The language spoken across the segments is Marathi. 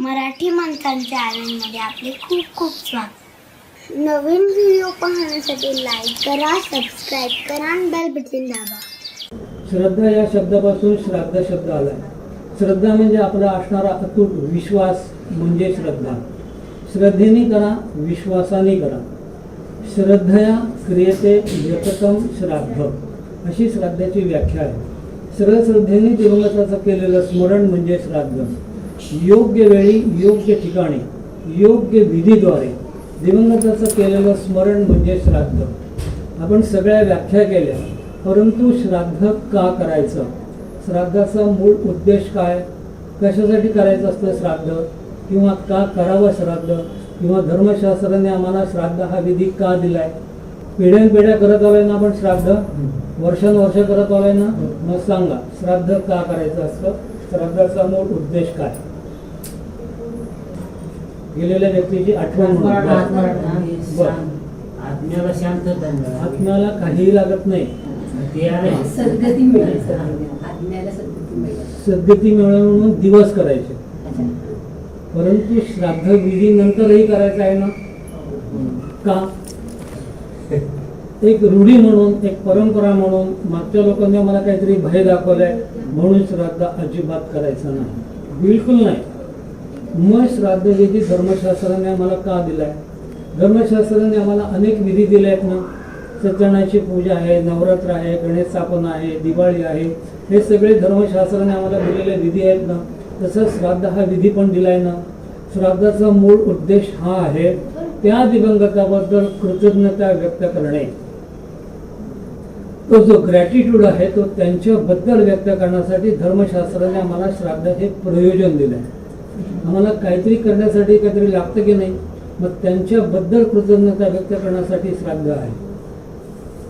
मराठी माणसांच्या आनंदमध्ये आपले खूप खूप स्वागत. नवीन व्हिडिओ पाहण्यासाठी लाईक करा सबस्क्राईब करा आणि बेल बटन दाबा. श्रद्धा या शब्दापासून श्राद्ध शब्द आला. श्रद्धा म्हणजे आपला असणारा अतूट विश्वास म्हणजे श्रद्धा. श्रद्धेने करा विश्वासाने करा. श्रद्धया क्रियते यतकम श्राद्ध. अशी श्राद्धाची व्याख्या आहे. सरळ श्रद्धेने दिवंगताचं केलेलं स्मरण म्हणजे श्राद्ध. योग्य वेळी योग्य ठिकाणी योग्य विधीद्वारे दिवंगताचं केलेलं स्मरण म्हणजे श्राद्ध. आपण सगळ्या व्याख्या केल्या परंतु श्राद्ध का करायचं? श्राद्धाचा मूळ उद्देश काय? कशासाठी करायचं असतं श्राद्ध? किंवा का करावं श्राद्ध? किंवा धर्मशास्त्राने आम्हाला श्राद्ध हा विधी का दिलाय? पिढ्यानपिढ्या करत आलोय ना आपण श्राद्ध? वर्षानुवर्ष करत आलोय ना? मग सांगा श्राद्ध का करायचं असतं? श्राद्धाचा मूळ उद्देश काय? गेलेल्या व्यक्तीची आठवण म्हणून. आत्म्याला मिळाली. आत्म्याला काहीही लागत नाही. सद्गती मिळवून म्हणून दिवस करायचे. परंतु श्राद्ध विधी नंतरही करायचं आहे ना? का? एक रूढी म्हणून एक परंपरा म्हणून मागच्या लोकांनी मला काहीतरी भय दाखवलाय म्हणून श्राद्ध अजिबात करायचं नाही. बिलकुल नाही. मग श्राद्ध विधी धर्मशास्त्राने आम्हाला का दिलाय? धर्मशास्त्राने आम्हाला अनेक विधी दिल्या आहेत ना. सत्यनारायणाची पूजा आहे नवरात्र आहे गणेश स्थापना आहे दिवाळी आहे. हे सगळे धर्मशास्त्राने आम्हाला दिलेले विधी आहेत ना. तसंच श्राद्ध हा विधी पण दिलाय ना. श्राद्धाचा मूळ उद्देश हा आहे त्या दिवंगताबद्दल कृतज्ञता व्यक्त करणे. तो जो ग्रॅटिट्यूड आहे तो त्यांच्याबद्दल व्यक्त करण्यासाठी धर्मशास्त्राने आम्हाला श्राद्ध हे प्रयोजन दिलं आहे आम्हाला काहीतरी करण्यासाठी काहीतरी लागतं की नाही मग त्यांच्याबद्दल कृतज्ञता व्यक्त करण्यासाठी श्राद्ध आहे.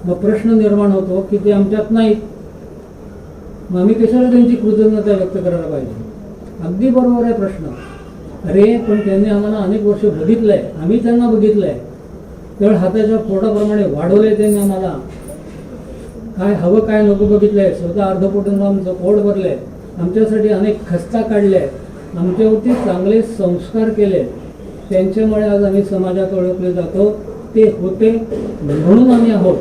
मग प्रश्न निर्माण होतो की ते आमच्यात नाहीत. मग आम्ही कशाला त्यांची कृतज्ञता व्यक्त करायला पाहिजे? अगदी बरोबर आहे प्रश्न. अरे पण त्यांनी आम्हाला अनेक वर्ष बघितलंय. आम्ही त्यांना बघितलंय. तर हाताच्या पोटाप्रमाणे वाढवलंय त्यांनी आम्हाला. काय हवं काय नको बघितलंय. स्वतः अर्धपोटून आमचं पोट भरलंय. आमच्यासाठी अनेक खस्ता काढल्या आमच्यावरती चांगले संस्कार केले. त्यांच्यामुळे आज आम्ही समाजात ओळखले जातो. ते होते म्हणून आम्ही आहोत.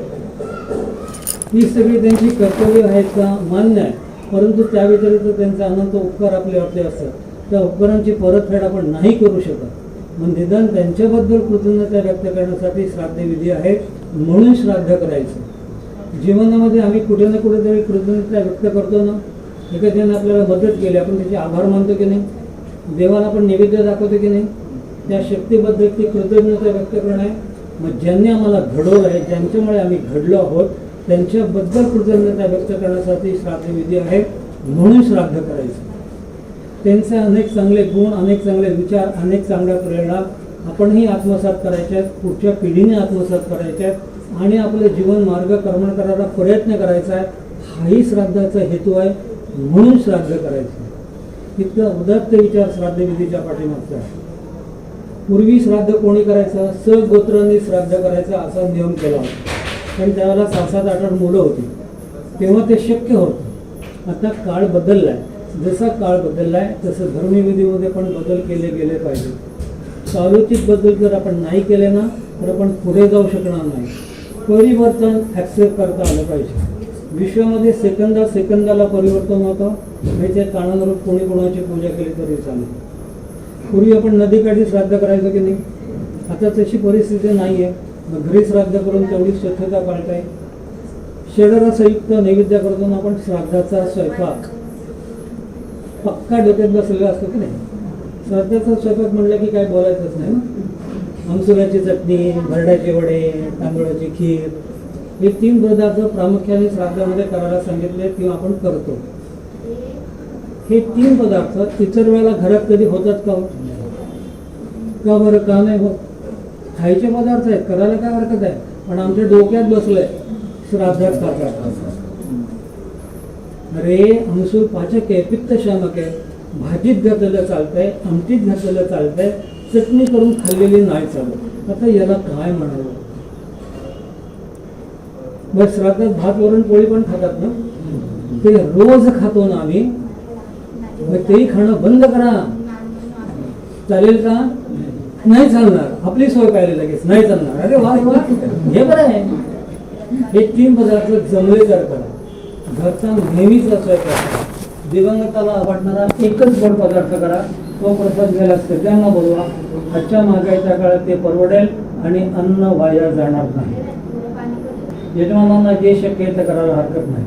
ही सगळी त्यांची कर्तव्य आहेत का? मान्य आहे. परंतु त्या व्यतिरिक्त त्यांचा अनंत उपकार आपल्यावरती असतात. त्या उपकारांची परतफेड आपण नाही करू शकत. मग निदान त्यांच्याबद्दल कृतज्ञता व्यक्त करण्यासाठी श्राद्धविधी आहे. म्हणून श्राद्ध करायचं. जीवनामध्ये आम्ही कुठे ना कुठेतरी कृतज्ञता व्यक्त करतो ना. एखाद्याने आपल्याला मदत केली आपण त्याचे आभार मानतो की नाही? देवाला आपण नैवेद्य दाखवतो की नाही? त्या शक्तीबद्दल ती कृतज्ञता व्यक्त करणं आहे. मग ज्यांनी आम्हाला घडवलं आहे ज्यांच्यामुळे आम्ही घडलो आहोत त्यांच्याबद्दल कृतज्ञता व्यक्त करण्यासाठी श्राद्धविधी आहे म्हणून श्राद्ध करायचं. त्यांचे अनेक चांगले गुण अनेक चांगले विचार अनेक चांगल्या प्रेरणा आपणही आत्मसात करायच्या आहेत पुढच्या पिढीने आत्मसात करायच्या आहेत आणि आपलं जीवन मार्ग कर्मण करायला प्रयत्न करायचा आहे. हाही श्राद्धाचा हेतू आहे. म्हणून श्राद्ध करायचं. इतका उदात्त विचार श्राद्धविधीच्या पाठीमागचा आहे. पूर्वी श्राद्ध कोणी करायचं? सगोत्रांनी श्राद्ध करायचं असा नियम केला होता. पण त्यावेळेला सात सात आठ आठ मुलं होती. तेव्हा ते शक्य होतं. आता काळ बदलला आहे जसा काळ बदलला आहे तसं धर्मविधीमध्ये पण बदल केले गेले पाहिजे. सालोचित बदल जर आपण नाही केले ना तर आपण पुढे जाऊ शकणार नाही. परिवर्तन ॲक्सेप्ट करता आलं पाहिजे. विश्वामध्ये सेकंदा सेकंदाला परिवर्तन होतं. आणि त्या कोणी कोणाची पूजा केली तरी चालेल. पूर्वी आपण नदीकाठी श्राद्ध करायचं की नाही? आता तशी परिस्थिती नाही आहे मग घरी श्राद्ध करून तेवढी स्वच्छता पाळताय शरीरासयुक्त नैवेद्य करतो ना आपण श्राद्धाचा स्वयंपाक. पक्का डोक्यात बसलेला असतो की नाही? श्राद्धाचा स्वयंपाक म्हणलं की काय बोलायचंच नाही. ना आमसुराची चटणी भरड्याचे वडे तांदूळाची खीर हे तीन पदार्थ प्रामुख्याने श्राद्धामध्ये करायला सांगितले किंवा आपण करतो. हे तीन पदार्थ इतर वेळेला घरात कधी होतात का हो? का बरं? का नाही होत? खायचे पदार्थ आहेत करायला काय हरकत आहे? पण आमच्या डोक्यात बसलंय श्राद्धात खातात अरे अंसूर पाचक आहे पित्त शामक आहे भाजीत घातलेलं चालतंय आमटीत घातलेलं चालतंय चटणी करून खाल्लेली नाही चालत. आता याला काय म्हणावं? मग श्राद्धात भात वरण पोळी पण खातात ना? ते रोज खातो ना आम्ही. मग तेही खाणं बंद करा. चालेल का? नाही चालणार. आपली सोय पाहिजे लगेच. नाही चालणार. अरे वा वा. हे बरं आहे. हे तीन पदार्थ जमले तर करा. घरचा नेहमीचा स्वयंपाक करा. दिवंगताला आवडणारा एकच गोड पदार्थ करा. तो प्रसाद घ्यायला सगळ्यांना बोलवा. आजच्या महागाईच्या काळात ते परवडेल आणि अन्न वाया जाणार नाही. यजमानांना जे शक्य आहे ते करायला हरकत नाही.